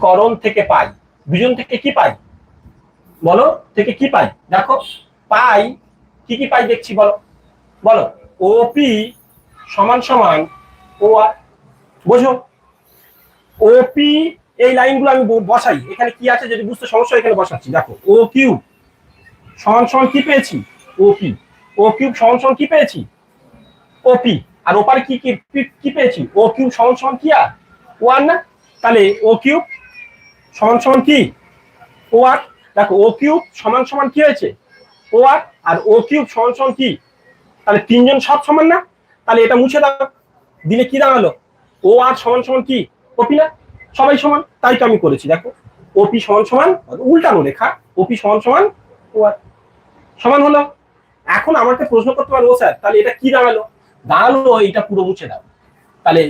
করণ থেকে পাই। বিজন থেকে কি পাই? বলো, থেকে কি পাই? দেখো, পাই, কি কি পাই দেখছি, বলো। বলো ওপি সমান সমান ও আর, বোঝো। ওপি এই লাইনগুলো আমি বসাই। এখানে কি আছে যদি বুঝতে সমস্যা এখানে বসাচ্ছি। দেখো, ও কিউ সমান সমান কি পেয়েছি? ওপি ও কিউব সমান সমান কি পেয়েছি? ওপি আর ওপারে কি কি, কি- কি পেয়েছি? ও কিউব সমান সমান কি আর? ওয়ান না? তাহলে ও কিউব সমান সমান কি? ও আর দেখো ও কিউব সমান সমান কি হয়েছে? ও আর আর ও কিউব সমান সমান কি? তাহলে তিনজন সব সমান না? তাহলে এটা মুছে দাও। দিলে কি দাঁড়াল? ও আর সমান সমান কি? ওপি না? সবাই সমান, তাই তো আমি করেছি, দেখো। ওপি সমান সমান উল্টানো রেখা ওপি সমান সমান ও আর সমান হলো? এখন আমাকে প্রশ্ন করতে পারব স্যার, তাহলে এটা কি দাঁড়াল? দাঁড়াল এটা পুরো মুছে দাও। তাহলে